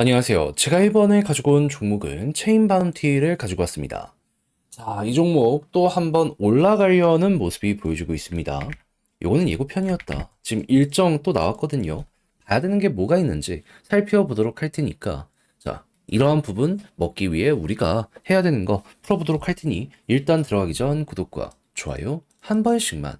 안녕하세요. 제가 이번에 가지고 온 종목은 체인 바운티를 가지고 왔습니다. 자, 이 종목 또 한번 올라가려는 모습이 보여주고 있습니다. 요거는 예고편이었다. 지금 일정 또 나왔거든요. 봐야 되는 게 뭐가 있는지 살펴보도록 할 테니까. 자, 이러한 부분 먹기 위해 우리가 해야 되는 거 풀어보도록 할 테니 일단 들어가기 전 구독과 좋아요 한 번씩만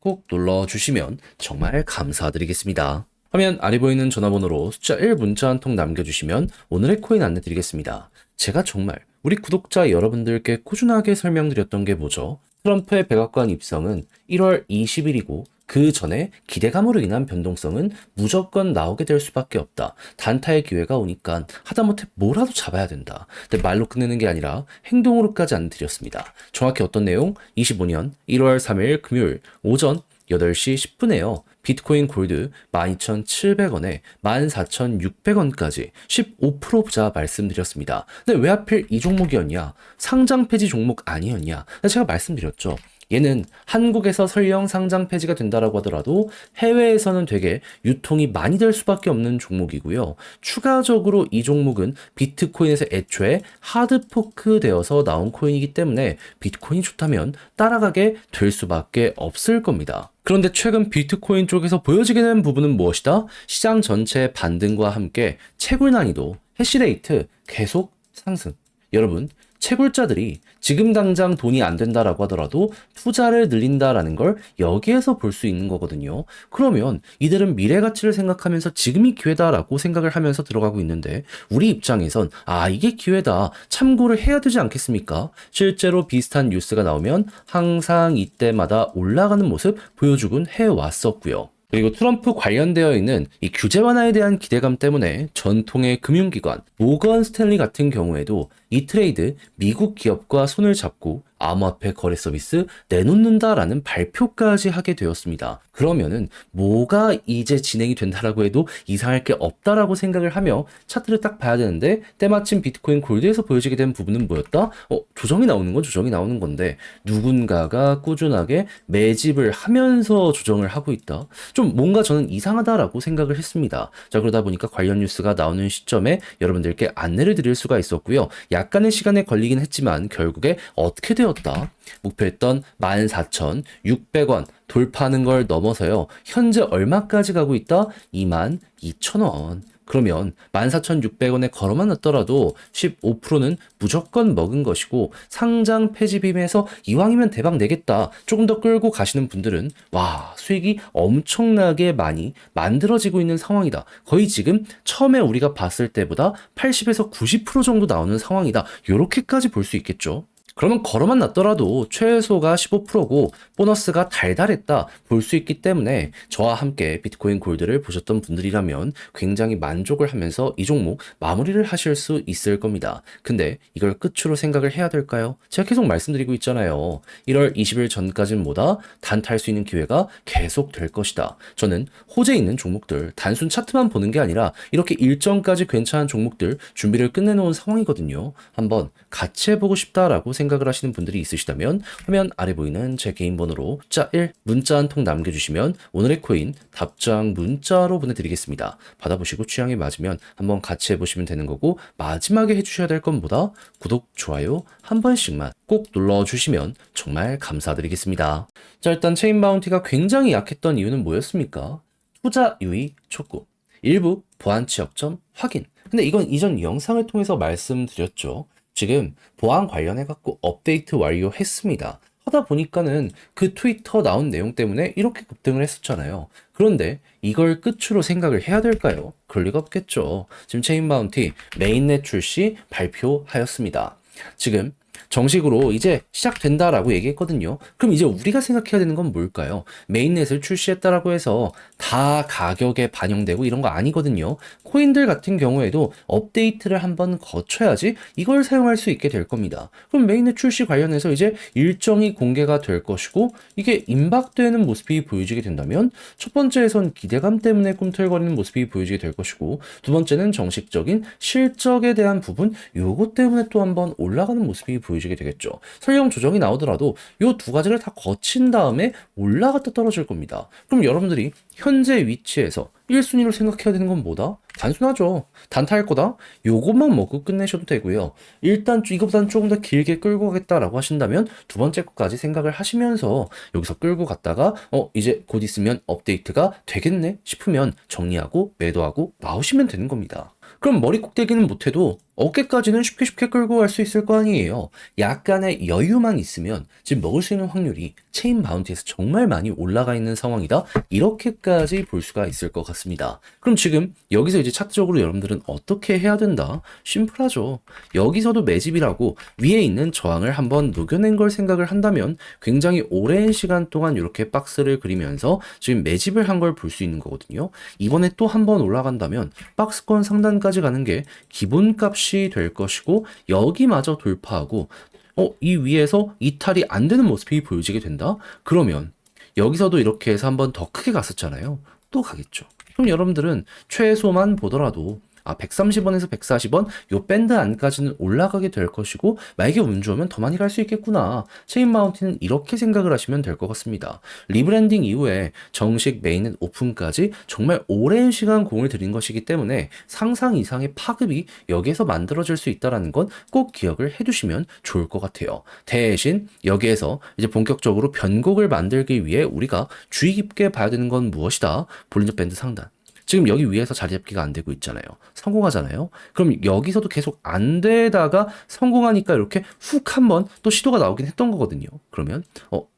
꼭 눌러주시면 정말 감사드리겠습니다. 화면 아래 보이는 전화번호로 숫자 1 문자 한 통 남겨주시면 오늘의 코인 안내 드리겠습니다. 제가 정말 우리 구독자 여러분들께 꾸준하게 설명드렸던 게 뭐죠? 트럼프의 백악관 입성은 1월 20일이고 그 전에 기대감으로 인한 변동성은 무조건 나오게 될 수밖에 없다. 단타의 기회가 오니까 하다못해 뭐라도 잡아야 된다. 근데 말로 끝내는 게 아니라 행동으로까지 안 드렸습니다. 정확히 어떤 내용? 25년 1월 3일 금요일 오전 8시 10분에요. 비트코인 골드 12,700원에 14,600원까지 15% 부자 말씀드렸습니다. 근데 왜 하필 이 종목이었냐? 상장 폐지 종목 아니었냐? 제가 말씀드렸죠. 얘는 한국에서 설령 상장 폐지가 된다라고 하더라도 해외에서는 되게 유통이 많이 될 수밖에 없는 종목이고요. 추가적으로 이 종목은 비트코인에서 애초에 하드포크 되어서 나온 코인이기 때문에 비트코인이 좋다면 따라가게 될 수밖에 없을 겁니다. 그런데 최근 비트코인 쪽에서 보여지게 된 부분은 무엇이다? 시장 전체의 반등과 함께 채굴 난이도, 해시레이트 계속 상승. 여러분, 채굴자들이 지금 당장 돈이 안 된다라고 하더라도 투자를 늘린다라는 걸 여기에서 볼 수 있는 거거든요. 그러면 이들은 미래 가치를 생각하면서 지금이 기회다라고 생각을 하면서 들어가고 있는데 우리 입장에선 아, 이게 기회다. 참고를 해야 되지 않겠습니까? 실제로 비슷한 뉴스가 나오면 항상 이때마다 올라가는 모습 보여주곤 해 왔었고요. 그리고 트럼프 관련되어 있는 이 규제 완화에 대한 기대감 때문에 전통의 금융기관 모건 스탠리 같은 경우에도 이 트레이드 미국 기업과 손을 잡고 암호화폐 거래 서비스 내놓는다라는 발표까지 하게 되었습니다. 그러면은 뭐가 이제 진행이 된다라고 해도 이상할 게 없다라고 생각을 하며 차트를 딱 봐야 되는데 때마침 비트코인 골드에서 보여지게 된 부분은 뭐였다? 어, 조정이 나오는 건 조정이 나오는 건데 누군가가 꾸준하게 매집을 하면서 조정을 하고 있다. 좀 뭔가 저는 이상하다라고 생각을 했습니다. 자, 그러다 보니까 관련 뉴스가 나오는 시점에 여러분들께 안내를 드릴 수가 있었고요. 약간의 시간에 걸리긴 했지만 결국에 어떻게 되었다? 목표했던 14,600원 돌파하는 걸 넘어서요. 현재 얼마까지 가고 있다? 22,000원. 그러면 14,600원에 걸어만 놨더라도 15%는 무조건 먹은 것이고 상장 폐지 빔에서 이왕이면 대박 내겠다. 조금 더 끌고 가시는 분들은 와 수익이 엄청나게 많이 만들어지고 있는 상황이다. 거의 지금 처음에 우리가 봤을 때보다 80에서 90% 정도 나오는 상황이다. 이렇게까지 볼 수 있겠죠. 그러면 걸어만 놨더라도 최소가 15%고 보너스가 달달했다 볼 수 있기 때문에 저와 함께 비트코인 골드를 보셨던 분들이라면 굉장히 만족을 하면서 이 종목 마무리를 하실 수 있을 겁니다. 근데 이걸 끝으로 생각을 해야 될까요? 제가 계속 말씀드리고 있잖아요. 1월 20일 전까지는 뭐다? 단타할 수 있는 기회가 계속 될 것이다. 저는 호재 있는 종목들 단순 차트만 보는 게 아니라 이렇게 일정까지 괜찮은 종목들 준비를 끝내놓은 상황이거든요. 한번 같이 해보고 싶다라고 생각 생각을 하시는 분들이 있으시다면 화면 아래 보이는 제 개인 번호로 숫자 1 문자 한 통 남겨주시면 오늘의 코인 답장 문자로 보내드리겠습니다. 받아보시고 취향에 맞으면 한번 같이 해보시면 되는 거고 마지막에 해주셔야 될건 뭐다? 구독, 좋아요 한 번씩만 꼭 눌러주시면 정말 감사드리겠습니다. 자 일단 체인 바운티가 굉장히 약했던 이유는 뭐였습니까? 투자 유의 촉구 일부 보안 취약점 확인 근데 이건 이전 영상을 통해서 말씀드렸죠. 지금 보안 관련해 갖고 업데이트 완료했습니다. 하다 보니까는 그 트위터 나온 내용 때문에 이렇게 급등을 했었잖아요. 그런데 이걸 끝으로 생각을 해야 될까요? 그럴 리가 없겠죠. 지금 체인 바운티 메인넷 출시 발표하였습니다. 지금 정식으로 이제 시작된다라고 얘기했거든요. 그럼 이제 우리가 생각해야 되는 건 뭘까요? 메인넷을 출시했다라고 해서 다 가격에 반영되고 이런 거 아니거든요. 코인들 같은 경우에도 업데이트를 한번 거쳐야지 이걸 사용할 수 있게 될 겁니다. 그럼 메인넷 출시 관련해서 이제 일정이 공개가 될 것이고 이게 임박되는 모습이 보여지게 된다면 첫 번째에선 기대감 때문에 꿈틀거리는 모습이 보여지게 될 것이고 두 번째는 정식적인 실적에 대한 부분 요것 때문에 또 한번 올라가는 모습이 보여지게 되겠죠. 설령 조정이 나오더라도 요두 가지를 다 거친 다음에 올라갔다 떨어질 겁니다. 그럼 여러분들이 현재 위치에서 1순위로 생각해야 되는 건 뭐다? 단순하죠. 단타할 거다? 요것만 먹고 끝내셔도 되고요. 일단 이것보다는 조금 더 길게 끌고 가겠다라고 하신다면 두 번째 것까지 생각을 하시면서 여기서 끌고 갔다가 어 이제 곧 있으면 업데이트가 되겠네 싶으면 정리하고 매도하고 나오시면 되는 겁니다. 그럼 머리 꼭대기는 못해도 어깨까지는 쉽게 쉽게 끌고 갈 수 있을 거 아니에요. 약간의 여유만 있으면 지금 먹을 수 있는 확률이 체인 바운티에서 정말 많이 올라가 있는 상황이다. 이렇게까지 볼 수가 있을 것 같습니다. 그럼 지금 여기서 이제 차트적으로 여러분들은 어떻게 해야 된다? 심플하죠. 여기서도 매집이라고 위에 있는 저항을 한번 녹여낸 걸 생각을 한다면 굉장히 오랜 시간 동안 이렇게 박스를 그리면서 지금 매집을 한 걸 볼 수 있는 거거든요. 이번에 또 한 번 올라간다면 박스권 상단까지 가는 게 기본값이 될 것이고 여기마저 돌파하고 어, 이 위에서 이탈이 안 되는 모습이 보여지게 된다? 그러면 여기서도 이렇게 해서 한 번 더 크게 갔었잖아요. 또 가겠죠. 그럼 여러분들은 최소만 보더라도 아, 130원에서 140원 요 밴드 안까지는 올라가게 될 것이고 만약에 운 좋으면 더 많이 갈 수 있겠구나. 체인 마운틴은 이렇게 생각을 하시면 될 것 같습니다. 리브랜딩 이후에 정식 메인은 오픈까지 정말 오랜 시간 공을 들인 것이기 때문에 상상 이상의 파급이 여기에서 만들어질 수 있다는 건 꼭 기억을 해두시면 좋을 것 같아요. 대신 여기에서 이제 본격적으로 변곡을 만들기 위해 우리가 주의 깊게 봐야 되는 건 무엇이다? 볼린저 밴드 상단. 지금 여기 위에서 자리 잡기가 안 되고 있잖아요. 성공하잖아요. 그럼 여기서도 계속 안 되다가 성공하니까 이렇게 훅 한번 또 시도가 나오긴 했던 거거든요. 그러면 어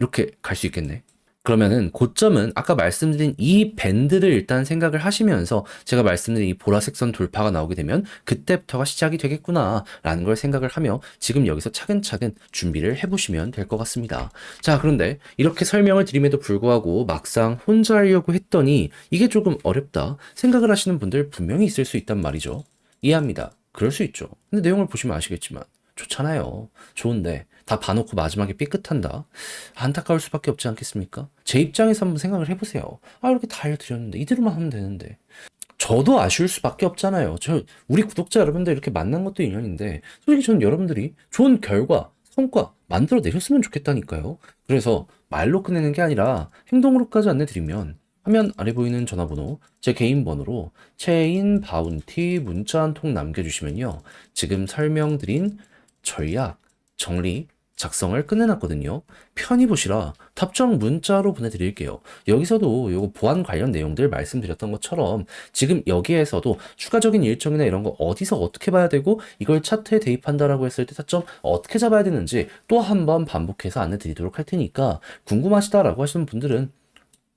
이렇게 갈 수 있겠네. 그러면은 고점은 아까 말씀드린 이 밴드를 일단 생각을 하시면서 제가 말씀드린 이 보라색 선 돌파가 나오게 되면 그때부터가 시작이 되겠구나라는 걸 생각을 하며 지금 여기서 차근차근 준비를 해보시면 될 것 같습니다. 자, 그런데 이렇게 설명을 드림에도 불구하고 막상 혼자 하려고 했더니 이게 조금 어렵다 생각을 하시는 분들 분명히 있을 수 있단 말이죠. 이해합니다. 그럴 수 있죠. 근데 내용을 보시면 아시겠지만 좋잖아요. 좋은데 다 봐놓고 마지막에 삐끗한다. 안타까울 수밖에 없지 않겠습니까? 제 입장에서 한번 생각을 해보세요. 아 이렇게 다 알려드렸는데 이대로만 하면 되는데 저도 아쉬울 수밖에 없잖아요. 저 우리 구독자 여러분들 이렇게 만난 것도 인연인데 솔직히 저는 여러분들이 좋은 결과, 성과 만들어 내셨으면 좋겠다니까요. 그래서 말로 끝내는 게 아니라 행동으로까지 안내드리면 화면 아래 보이는 전화번호 제 개인 번호로 체인 바운티 문자 한 통 남겨주시면요. 지금 설명드린 전략, 정리, 작성을 끝내놨거든요. 편히 보시라 답장 문자로 보내드릴게요. 여기서도 요거 보안 관련 내용들 말씀드렸던 것처럼 지금 여기에서도 추가적인 일정이나 이런 거 어디서 어떻게 봐야 되고 이걸 차트에 대입한다라고 했을 때 타점 어떻게 잡아야 되는지 또 한 번 반복해서 안내 드리도록 할 테니까 궁금하시다라고 하시는 분들은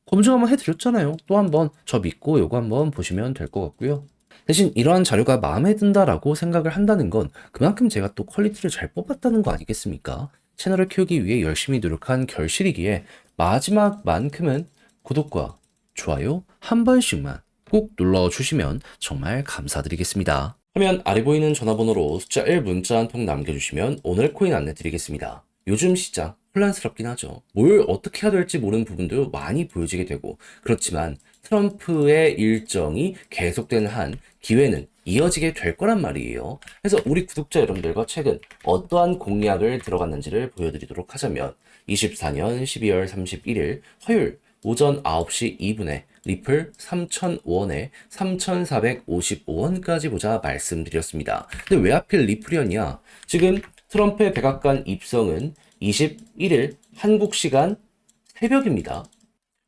검증 한번 해드렸잖아요. 또 한번 저 믿고 요거 한번 보시면 될 것 같고요. 대신 이러한 자료가 마음에 든다라고 생각을 한다는 건 그만큼 제가 또 퀄리티를 잘 뽑았다는 거 아니겠습니까? 채널을 키우기 위해 열심히 노력한 결실이기에 마지막만큼은 구독과 좋아요 한 번씩만 꼭 눌러주시면 정말 감사드리겠습니다. 화면 아래 보이는 전화번호로 숫자 1 문자 한 통 남겨주시면 오늘 코인 안내 드리겠습니다. 요즘 시장 혼란스럽긴 하죠. 뭘 어떻게 해야 될지 모르는 부분도 많이 보여지게 되고 그렇지만 트럼프의 일정이 계속되는 한 기회는 이어지게 될 거란 말이에요. 그래서 우리 구독자 여러분들과 최근 어떠한 공약을 들어갔는지를 보여드리도록 하자면 24년 12월 31일 화요일 오전 9시 2분에 리플 3,005원에 3,455원까지 보자 말씀드렸습니다. 근데 왜 하필 리플이었냐? 지금 트럼프의 백악관 입성은 21일 한국 시간 새벽입니다.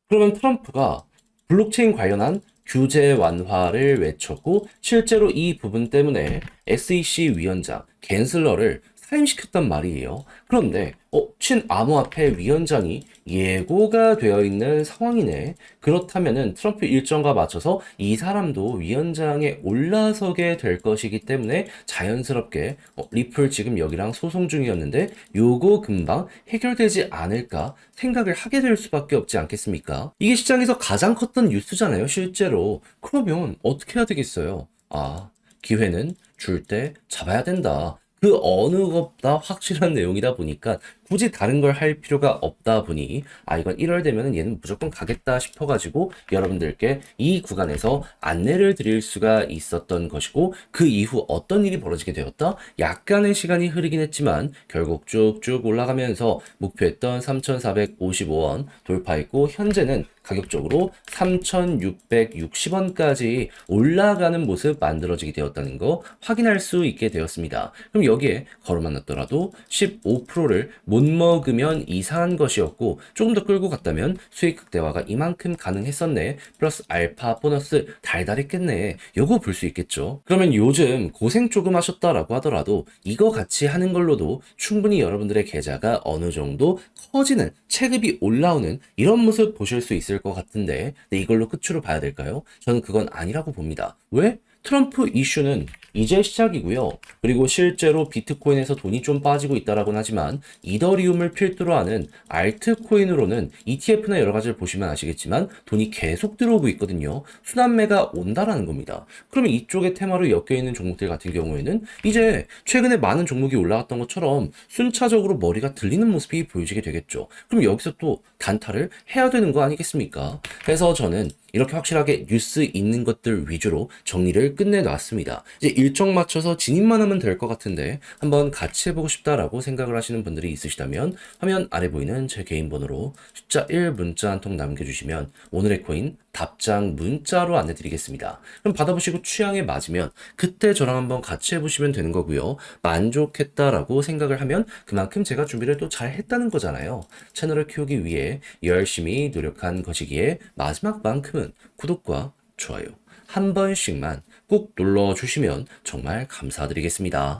그러면 트럼프가 블록체인 관련한 규제 완화를 외쳤고 실제로 이 부분 때문에 SEC 위원장 갠슬러를 사임시켰단 말이에요. 그런데 어, 친암호화폐 위원장이 예고가 되어 있는 상황이네. 그렇다면은 트럼프 일정과 맞춰서 이 사람도 위원장에 올라서게 될 것이기 때문에 자연스럽게 어, 리플 지금 여기랑 소송 중이었는데 요거 금방 해결되지 않을까 생각을 하게 될 수밖에 없지 않겠습니까? 이게 시장에서 가장 컸던 뉴스잖아요, 실제로. 그러면 어떻게 해야 되겠어요? 아, 기회는 줄 때 잡아야 된다. 그 어느 것보다 확실한 내용이다 보니까 굳이 다른 걸 할 필요가 없다 보니 아 이건 1월 되면은 얘는 무조건 가겠다 싶어가지고 여러분들께 이 구간에서 안내를 드릴 수가 있었던 것이고 그 이후 어떤 일이 벌어지게 되었다? 약간의 시간이 흐르긴 했지만 결국 쭉쭉 올라가면서 목표했던 3,455원 돌파했고 현재는 가격적으로 3,660원까지 올라가는 모습 만들어지게 되었다는 거 확인할 수 있게 되었습니다. 그럼 여기에 걸어만 놨더라도 15%를 못 먹으면 이상한 것이었고 조금 더 끌고 갔다면 수익 극대화가 이만큼 가능했었네. 플러스 알파 보너스 달달했겠네. 요거 볼 수 있겠죠. 그러면 요즘 고생 조금 하셨다라고 하더라도 이거 같이 하는 걸로도 충분히 여러분들의 계좌가 어느 정도 커지는 체급이 올라오는 이런 모습 보실 수 있을 것 같은데 근데 이걸로 끝으로 봐야 될까요? 저는 그건 아니라고 봅니다. 왜? 트럼프 이슈는 이제 시작이고요. 그리고 실제로 비트코인에서 돈이 좀 빠지고 있다라고는 하지만 이더리움을 필두로 하는 알트코인으로는 ETF나 여러 가지를 보시면 아시겠지만 돈이 계속 들어오고 있거든요. 순환매가 온다라는 겁니다. 그러면 이쪽에 테마로 엮여 있는 종목들 같은 경우에는 이제 최근에 많은 종목이 올라갔던 것처럼 순차적으로 머리가 들리는 모습이 보여지게 되겠죠. 그럼 여기서 또 단타를 해야 되는 거 아니겠습니까? 그래서 저는 이렇게 확실하게 뉴스 있는 것들 위주로 정리를 끝내놨습니다. 이제 일정 맞춰서 진입만 하면 될 것 같은데 한번 같이 해보고 싶다라고 생각을 하시는 분들이 있으시다면 화면 아래 보이는 제 개인 번호로 숫자 1 문자 한 통 남겨주시면 오늘의 코인 답장 문자로 안내드리겠습니다. 그럼 받아보시고 취향에 맞으면 그때 저랑 한번 같이 해보시면 되는 거고요. 만족했다라고 생각을 하면 그만큼 제가 준비를 또 잘 했다는 거잖아요. 채널을 키우기 위해 열심히 노력한 것이기에 마지막만큼 은 구독과 좋아요 한 번씩만 꾹 눌러주시면 정말 감사드리겠습니다.